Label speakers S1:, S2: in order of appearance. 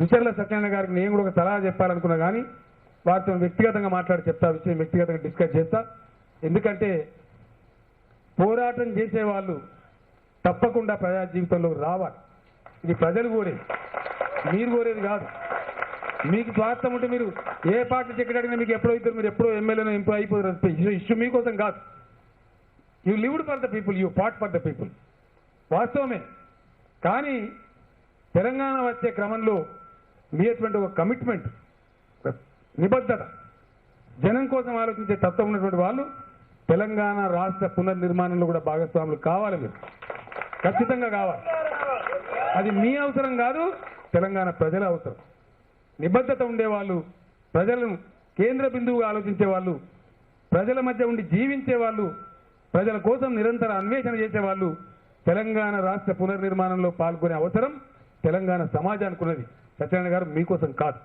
S1: దుసర్ల సత్యనారాయణ గారికి నేను కూడా ఒక సలహా చెప్పాలనుకున్నా కానీ వారితో వ్యక్తిగతంగా మాట్లాడి చెప్తా విషయం వ్యక్తిగతంగా డిస్కస్ చేస్తా. ఎందుకంటే పోరాటం చేసే వాళ్ళు తప్పకుండా ప్రజా జీవితంలో రావాలి. ఇది ప్రజలు కోరేది. మీరు కోరేది కాదు. మీకు స్వార్థం ఉంటే మీరు ఏ పార్టీ టికెట్ అడిగినా మీకు ఎప్పుడో ఇద్దరు మీరు ఎప్పుడో ఎమ్మెల్యేనో ఎంపీ అయిపోతారు. ఇష్యూ మీకోసం కాదు. You lived for the people you part for the people వాస్తవమే. కానీ తెలంగాణ వచ్చే క్రమంలో మీ అటువంటి ఒక కమిట్మెంట్ నిబద్ధత జనం కోసం ఆలోచించే తత్వం ఉన్నటువంటి వాళ్ళు తెలంగాణ రాష్ట్ర పునర్నిర్మాణంలో కూడా భాగస్వాములు కావాలి మీరు. ఖచ్చితంగా కావాలి. అది మీ అవసరం కాదు తెలంగాణ ప్రజల అవసరం. నిబద్ధత ఉండేవాళ్ళు ప్రజలను కేంద్ర బిందువుగా ఆలోచించే వాళ్ళు ప్రజల మధ్య ఉండి జీవించే వాళ్ళు ప్రజల కోసం నిరంతర అన్వేషణ చేసే వాళ్ళు తెలంగాణ రాష్ట్ర పునర్నిర్మాణంలో పాల్గొనే అవసరం తెలంగాణ సమాజానికి ఉన్నది. సత్యనారాయణ గారు మీకోసం కాదు.